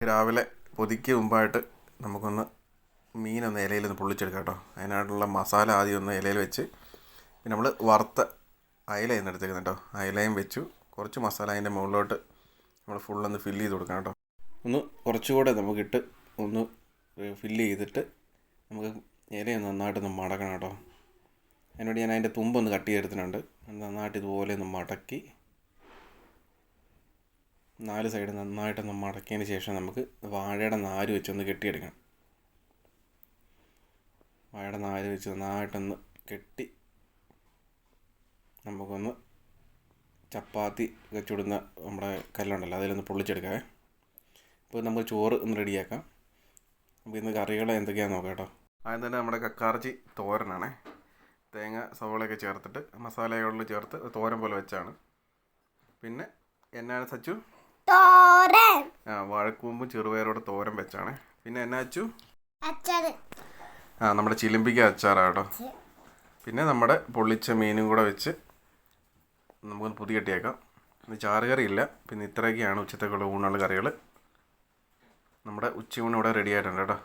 രാവിലെ പൊതിക്ക് മുമ്പായിട്ട് നമുക്കൊന്ന് മീനൊന്ന് ഇലയിലൊന്ന് പൊള്ളിച്ചെടുക്കാം കേട്ടോ. അതിനായിട്ടുള്ള മസാല ആദ്യം ഒന്ന് ഇലയിൽ വെച്ച് പിന്നെ നമ്മൾ വറുത്ത അയലയാണ് എടുത്തേക്കുന്നത് കേട്ടോ. അയലയും വെച്ചു. കുറച്ച് മസാല അതിന്റെ മുകളിലോട്ട് നമ്മൾ ഫുള്ളൊന്ന് ഫില്ല് ചെയ്ത് കൊടുക്കണം കേട്ടോ. ഒന്ന് കുറച്ചുകൂടെ നമുക്കിട്ട് ഒന്ന് ഫില്ല് ചെയ്തിട്ട് നമുക്ക് ഇലയൊന്ന് നന്നായിട്ടൊന്ന് മടക്കണം കേട്ടോ. അതിനുവേണ്ടി ഞാൻ അതിന്റെ തുമ്പൊന്ന് കട്ട് ചെയ്തെടുത്തിട്ടുണ്ട്. നന്നായിട്ട് ഇതുപോലെ ഒന്ന് മടക്കി നാല് സൈഡ് നന്നായിട്ടൊന്ന് മടക്കിയതിന് ശേഷം നമുക്ക് വാഴയുടെ നാര് വെച്ചൊന്ന് കെട്ടിയെടുക്കണം. വാഴയുടെ നാര് വെച്ച് നന്നായിട്ടൊന്ന് കെട്ടി നമുക്കൊന്ന് ചപ്പാത്തി വെച്ചിടുന്ന നമ്മുടെ കല്ലുണ്ടല്ലോ അതിലൊന്ന് പൊള്ളിച്ചെടുക്കാവേ. ഇപ്പോൾ നമുക്ക് ചോറ് ഒന്ന് റെഡിയാക്കാം. അപ്പോൾ ഇന്ന് കറികൾ എന്തൊക്കെയാണെന്ന് നോക്കാം കേട്ടോ. ആദ്യം തന്നെ നമ്മുടെ കക്കാർച്ചി തോരനാണേ. തേങ്ങ സവോളയൊക്കെ ചേർത്തിട്ട് മസാലകളിൽ ചേർത്ത് തോരൻ പോലെ വെച്ചാണ്. പിന്നെ എന്നാണ് സച്ചു? തോരൻ. ആ വാഴക്കൂമ്പും ചെറുപയറോട് തോരൻ വെച്ചാണ്. പിന്നെ എന്നാ അച്ചു? അച്ചാറ്. ആ നമ്മുടെ ചിലിമ്പിക്ക അച്ചാറാട്ടോ. പിന്നെ നമ്മുടെ പൊള്ളിച്ച മീനും കൂടെ വെച്ച് നമുക്ക് പുതി കെട്ടിയേക്കാം. ഇന്ന് ചാറുകറി ഇല്ല പിന്നെ ഇത്രയൊക്കെയാണ് ഉച്ചത്തേക്കുള്ള ഊണുള്ള കറികൾ നമ്മുടെ ഉച്ചയൂണ് ഇവിടെ റെഡി ആയിട്ടുണ്ട് കേട്ടോ.